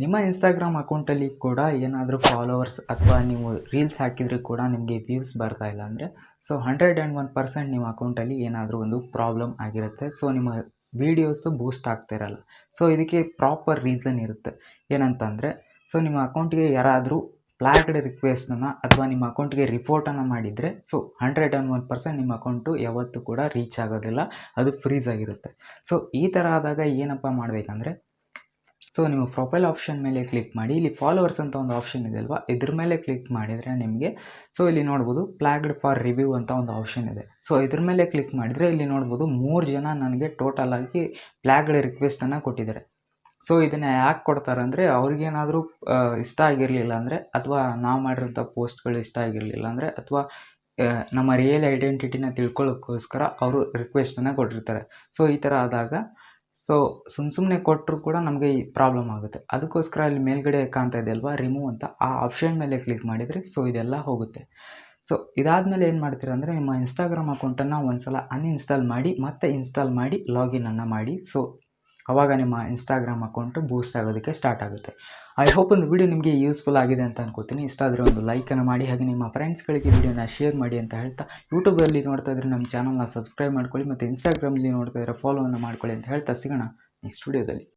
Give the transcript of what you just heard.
ನಿಮ್ಮ ಇನ್ಸ್ಟಾಗ್ರಾಮ್ ಅಕೌಂಟಲ್ಲಿ ಕೂಡ ಏನಾದರೂ ಫಾಲೋವರ್ಸ್ ಅಥವಾ ನೀವು ರೀಲ್ಸ್ ಹಾಕಿದರೆ ಕೂಡ ನಿಮಗೆ ವ್ಯೂಸ್ ಬರ್ತಾ ಇಲ್ಲ ಅಂದರೆ so hundred and one percent ನಿಮ್ಮ ಅಕೌಂಟಲ್ಲಿ ಏನಾದರೂ ಒಂದು ಪ್ರಾಬ್ಲಮ್ ಆಗಿರುತ್ತೆ. ಸೊ ನಿಮ್ಮ ವೀಡಿಯೋಸು ಬೂಸ್ಟ್ ಆಗ್ತಿರಲ್ಲ ಸೊ ಇದಕ್ಕೆ ಪ್ರಾಪರ್ ರೀಸನ್ ಇರುತ್ತೆ. ಏನಂತಂದರೆ ಸೊ ನಿಮ್ಮ ಅಕೌಂಟಿಗೆ ಯಾರಾದರೂ ಫ್ಲಾಗ್ಡ್ ರಿಕ್ವೆಸ್ಟನ್ನು ಅಥವಾ ನಿಮ್ಮ ಅಕೌಂಟ್ಗೆ ರಿಪೋರ್ಟನ್ನು ಮಾಡಿದರೆ so hundred and one percent ನಿಮ್ಮ ಅಕೌಂಟು ಯಾವತ್ತೂ ಕೂಡ ರೀಚ್ ಆಗೋದಿಲ್ಲ. ಅದು ಫ್ರೀಸ್ ಆಗಿರುತ್ತೆ. ಸೊ ಈ ಥರ ಆದಾಗ ಏನಪ್ಪ ಮಾಡಬೇಕಂದ್ರೆ ಸೊ ನೀವು ಪ್ರೊಫೈಲ್ ಆಪ್ಷನ್ ಮೇಲೆ ಕ್ಲಿಕ್ ಮಾಡಿ, ಇಲ್ಲಿ ಫಾಲೋವರ್ಸ್ ಅಂತ ಒಂದು ಆಪ್ಷನ್ ಇದೆ ಅಲ್ವಾ? ಇದ್ರ ಮೇಲೆ ಕ್ಲಿಕ್ ಮಾಡಿದರೆ ನಿಮಗೆ ಸೊ ಇಲ್ಲಿ ನೋಡ್ಬೋದು ಪ್ಲಾಗ್ಡ್ ಫಾರ್ ರಿವ್ಯೂ ಅಂತ ಒಂದು ಆಪ್ಷನ್ ಇದೆ. ಸೊ ಇದ್ರ ಮೇಲೆ ಕ್ಲಿಕ್ ಮಾಡಿದರೆ ಇಲ್ಲಿ ನೋಡ್ಬೋದು, ಮೂರು ಜನ ನನಗೆ ಟೋಟಲ್ ಆಗಿ ಪ್ಲಾಗ್ಡ್ ರಿಕ್ವೆಸ್ಟನ್ನು ಕೊಟ್ಟಿದ್ದಾರೆ. ಸೊ ಇದನ್ನು ಯಾಕೆ ಕೊಡ್ತಾರೆ ಅಂದರೆ, ಅವ್ರಿಗೇನಾದರೂ ಇಷ್ಟ ಆಗಿರಲಿಲ್ಲ ಅಂದರೆ, ಅಥವಾ ನಾವು ಮಾಡಿರೋಂಥ ಪೋಸ್ಟ್ಗಳು ಇಷ್ಟ ಆಗಿರಲಿಲ್ಲ ಅಂದರೆ, ಅಥವಾ ನಮ್ಮ ರಿಯಲ್ ಐಡೆಂಟಿಟಿನ ತಿಳ್ಕೊಳ್ಳೋಕ್ಕೋಸ್ಕರ ಅವರು ರಿಕ್ವೆಸ್ಟನ್ನು ಕೊಟ್ಟಿರ್ತಾರೆ. ಸೊ ಈ ಥರ ಆದಾಗ ಸೊ ಸುಮ್ ಸುಮ್ಮನೆ ಕೊಟ್ಟರು ಕೂಡ ನಮಗೆ ಈ ಪ್ರಾಬ್ಲಮ್ ಆಗುತ್ತೆ. ಅದಕ್ಕೋಸ್ಕರ ಅಲ್ಲಿ ಮೇಲ್ಗಡೆ ಕಾಣ್ತಾ ಇದೆ ಅಲ್ವಾ? ರಿಮೂವ್ ಅಂತ. ಆ ಆಪ್ಷನ್ ಮೇಲೆ ಕ್ಲಿಕ್ ಮಾಡಿದರೆ ಸೊ ಇದೆಲ್ಲ ಹೋಗುತ್ತೆ. ಸೊ ಇದಾದಮೇಲೆ ಏನು ಮಾಡ್ತೀರಾ ಅಂದರೆ ನಿಮ್ಮ ಇನ್ಸ್ಟಾಗ್ರಾಮ್ ಅಕೌಂಟನ್ನು ಒಂದು ಸಲ ಅನ್ಇನ್ಸ್ಟಾಲ್ ಮಾಡಿ, ಮತ್ತೆ ಇನ್ಸ್ಟಾಲ್ ಮಾಡಿ ಲಾಗಿನನ್ನು ಮಾಡಿ. ಸೊ ಆವಾಗ ನಿಮ್ಮ ಇನ್ಸ್ಟಾಗ್ರಾಮ್ ಅಕೌಂಟು ಬೂಸ್ಟ್ ಆಗೋದಕ್ಕೆ ಸ್ಟಾರ್ಟ್ ಆಗುತ್ತೆ. ಐ ಹೋಪ್ ಒಂದು ವಿಡಿಯೋ ನಿಮಗೆ ಯೂಸ್ಫುಲ್ ಆಗಿದೆ ಅಂತ ಅನ್ಕೋತೀನಿ. ಇಷ್ಟ ಆದರೆ ಒಂದು ಲೈಕನ್ನು ಮಾಡಿ, ಹಾಗೆ ನಿಮ್ಮ ಫ್ರೆಂಡ್ಸ್ಗಳಿಗೆ ವಿಡಿಯೋನ ಶೇರ್ ಮಾಡಿ ಅಂತ ಹೇಳ್ತಾ ಯೂಟ್ಯೂಬಲ್ಲಿ ನೋಡ್ತಾ ಇದ್ರೆ ನಮ್ಮ ಚಾನಲ್ನ ಸಬ್ಸ್ಕ್ರೈಬ್ ಮಾಡ್ಕೊಳ್ಳಿ, ಮತ್ತು ಇನ್ಸ್ಟಾಗ್ರಾಮಲ್ಲಿ ನೋಡ್ತಾ ಇದ್ರೆ ಫಾಲೋವನ್ನು ಮಾಡ್ಕೊಳ್ಳಿ ಅಂತ ಹೇಳ್ತಾ, ಸಿಗೋಣ ನೆಕ್ಸ್ಟ್ ವಿಡಿಯೋದಲ್ಲಿ